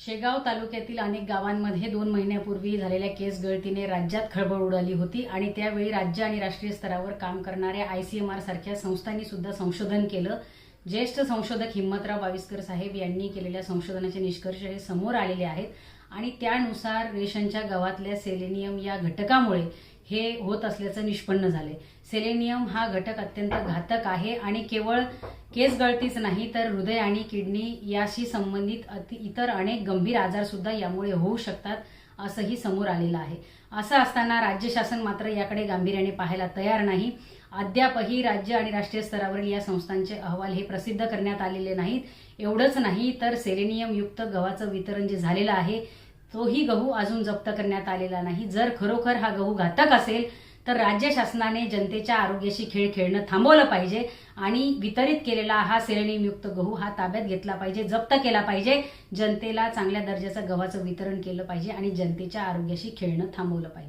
शेगाव तालुक्यातील अनेक गावांमध्ये दोन महिन्यापूर्वी झालेल्या केस गळतीने राज्यात खळबळ उडाली होती आणि त्यावेळी राज्य आणि राष्ट्रीय स्तरावर काम करणाऱ्या आयसीएमआर सारख्या संस्थांनी सुद्धा संशोधन केलं. ज्येष्ठ संशोधक हिम्मतराव बाविस्कर साहेब यांनी केलेल्या संशोधनाचे निष्कर्ष हे समोर आलेले आहेत. आणि त्यानुसार रेशनच्या गव्हातल्या सेलेनियम या घटकामुळे हे होत असल्याचं निष्पन्न झाले सेलेनियम हा घटक अत्यंत घातक आहे आणि केवळ केस गळतीच नाही तर हृदय आणि किडनी याशी संबंधित अति इतर अनेक गंभीर आजार सुद्धा यामुळे होऊ शकतात. असंही समोर आलेलं आहे. असं असताना राज्य शासन मात्र याकडे गांभीर्याने पाहायला तयार नाही. अद्यापही राज्य आणि राष्ट्रीय स्तरावरील या संस्थांचे अहवाल हे प्रसिद्ध करण्यात आलेले नाहीत. एवढंच नाही तर सेलेनियम युक्त गव्हाचं वितरण जे झालेलं आहे तोही गहू अजून जप्त करण्यात आलेला नाही. जर खरोखर हा गहू घातक असेल तर राज्य शासनाने जनतेच्या आरोग्याशी खेळ खेळणं थांबवलं पाहिजे आणि वितरित केलेला हा श्रेणीयुक्त गहू हा ताब्यात घेतला पाहिजे जप्त केला पाहिजे. जनतेला चांगल्या दर्जाचं गव्हाचं वितरण केलं पाहिजे आणि जनतेच्या आरोग्याशी खेळणं थांबवलं पाहिजे.